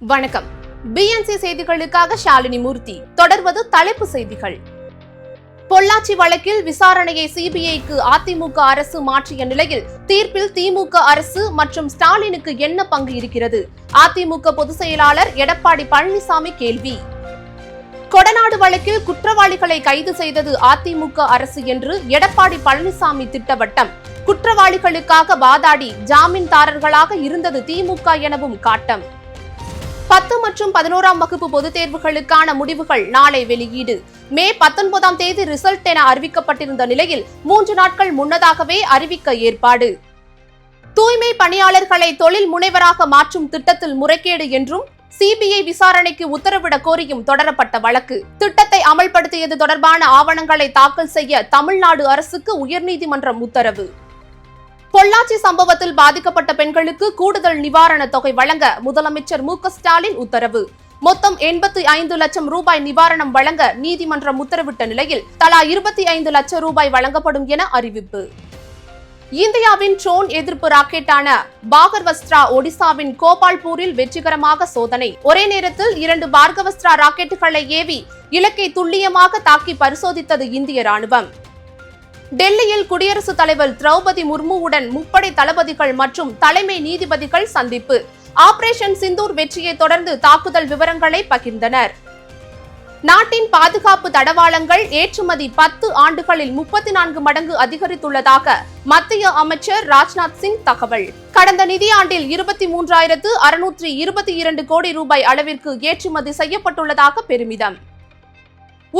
வணக்கம். பிஎன்சி செய்திகளுக்காக ஷாலினி மூர்த்தி. தொடர்வது தலைப்பு செய்திகள். பொள்ளாச்சி வழக்கில் விசாரணையை சிபிஐக்கு அதிமுக அரசு மாற்றிய நிலையில் தீர்ப்பில் திமுக அரசு மற்றும் ஸ்டாலினுக்கு என்ன பங்கு இருக்கிறது? அதிமுக பொதுச் செயலாளர் எடப்பாடி பழனிசாமி கேள்வி. கொடநாடு வழக்கில் குற்றவாளிகளை கைது செய்தது அதிமுக அரசு என்று எடப்பாடி பழனிசாமி திட்டவட்டம். குற்றவாளிகளுக்காக வாதாடி ஜாமீன்தாரர்களாக இருந்தது திமுக எனவும் காட்டம். பத்து மற்றும் பதினோராம் வகுப்பு பொதுத் தேர்வுகளுக்கான முடிவுகள் நாளை வெளியீடு. மே பத்தொன்பதாம் தேதி ரிசல்ட் என அறிவிக்கப்பட்டிருந்த நிலையில் மூன்று நாட்கள் முன்னதாகவே அறிவிக்க ஏற்பாடு. தூய்மை பணியாளர்களை தொழில் முனைவராக மாற்றும் திட்டத்தில் முறைகேடு என்றும் சிபிஐ விசாரணைக்கு உத்தரவிட கோரியும் தொடரப்பட்ட வழக்கு. திட்டத்தை அமல்படுத்தியது தொடர்பான ஆவணங்களை தாக்கல் செய்ய தமிழ்நாடு அரசுக்கு உயர்நீதிமன்றம் உத்தரவு. பொள்ளாச்சி சம்பவத்தில் பாதிக்கப்பட்ட பெண்களுக்கு கூடுதல் நிவாரணத் தொகை வழங்க முதலமைச்சர் மு ஸ்டாலின் உத்தரவு. மொத்தம் எண்பத்தி ஐந்து லட்சம் ரூபாய் நிவாரணம் வழங்க நீதிமன்றம் உத்தரவிட்ட நிலையில் தலா இருபத்தி ஐந்து லட்சம் ரூபாய் வழங்கப்படும் என அறிவிப்பு. இந்தியாவின் ட்ரோன் எதிர்ப்பு ராக்கெட்டான பாகர்வஸ்ட்ரா ஒடிசாவின் கோபால்பூரில் வெற்றிகரமாக சோதனை. ஒரே நேரத்தில் இரண்டு பார்கவஸ்ட்ரா ராக்கெட்டுகளை ஏவி இலக்கை துல்லியமாக தாக்கி பரிசோதித்தது இந்திய ராணுவம். டெல்லியில் குடியரசுத் தலைவர் திரௌபதி முர்முவுடன் முப்படை தளபதிகள் மற்றும் தலைமை நீதிபதிகள் சந்திப்பு. ஆபரேஷன் சிந்தூர் வெற்றியை தொடர்ந்து தாக்குதல் விவரங்களை பகிர்ந்தனர். நாட்டின் பாதுகாப்பு தடவாளங்கள் ஏற்றுமதி பத்து ஆண்டுகளில் முப்பத்தி நான்கு மடங்கு அதிகரித்துள்ளதாக மத்திய அமைச்சர் ராஜ்நாத் சிங் தகவல். கடந்த நிதியாண்டில் இருபத்தி மூன்றாயிரத்து அறுநூற்றி இருபத்தி இரண்டு கோடி ரூபாய் அளவிற்கு ஏற்றுமதி செய்யப்பட்டுள்ளதாக பெருமிதம்.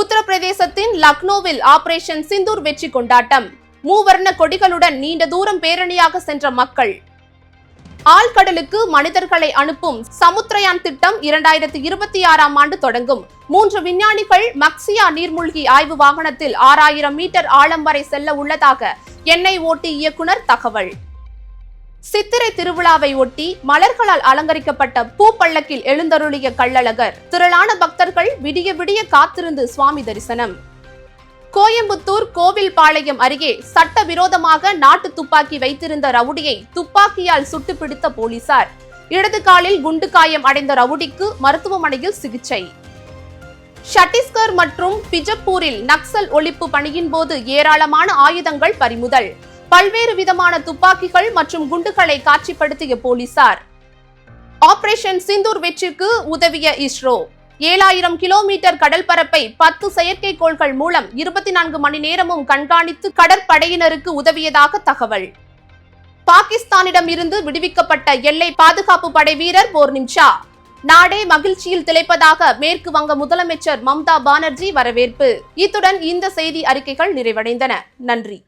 உத்தரப்பிரதேசத்தின் லக்னோவில் ஆபரேஷன் சிந்தூர் வெற்றி கொண்டாட்டம். மூவர்ண கொடிகளுடன் நீண்ட தூரம் பேரணியாக சென்ற மக்கள். ஆழ்கடலுக்கு மனிதர்களை அனுப்பும் சமுத்திரயான் திட்டம் இரண்டாயிரத்தி இருபத்தி ஆறாம் ஆண்டு தொடங்கும். மூன்று விஞ்ஞானிகள் மக்சியா நீர்மூழ்கி ஆய்வு வாகனத்தில் ஆறாயிரம் மீட்டர் ஆழம் வரை செல்ல உள்ளதாக எண்ணெய் ஓட்டி இயக்குனர் தகவல். சித்திரை திருவிழாவை ஒட்டி மலர்களால் அலங்கரிக்கப்பட்ட பூப்பள்ளக்கில் எழுந்தருளிய கள்ளழகர். திரளான பக்தர்கள் விடிய விடிய காத்திருந்து சுவாமி தரிசனம். கோயம்புத்தூர் கோவில்பாளையம் அருகே சட்டவிரோதமாக நாட்டு துப்பாக்கி வைத்திருந்த ரவுடியை துப்பாக்கியால் சுட்டு பிடித்த போலீசார். இடது காலில் குண்டு காயம் அடைந்த ரவுடிக்கு மருத்துவமனையில் சிகிச்சை. சட்டீஸ்கர் மற்றும் பிஜப்பூரில் நக்சல் ஒழிப்பு பணியின் போது ஏராளமான ஆயுதங்கள் பறிமுதல். பல்வேறு விதமான துப்பாக்கிகள் மற்றும் குண்டுகளை காட்சிப்படுத்திய போலீசார். ஆபரேஷன் சிந்தூர் வெற்றிக்கு உதவிய இஸ்ரோ. ஏழாயிரம் கிலோமீட்டர் கடல் பரப்பை பத்து செயற்கைக்கோள்கள் மூலம் இருபத்தி நான்கு மணி நேரமும் கண்காணித்து கடற்படையினருக்கு உதவியதாக தகவல். பாகிஸ்தானிடம் இருந்து விடுவிக்கப்பட்ட எல்லை பாதுகாப்பு படை வீரர் போர்னிம் ஷா. நாடே மகிழ்ச்சியில் திளைப்பதாக மேற்கு வங்க முதலமைச்சர் மம்தா பானர்ஜி வரவேற்பு. இத்துடன் இந்த செய்தி அறிக்கைகள் நிறைவடைந்தன. நன்றி.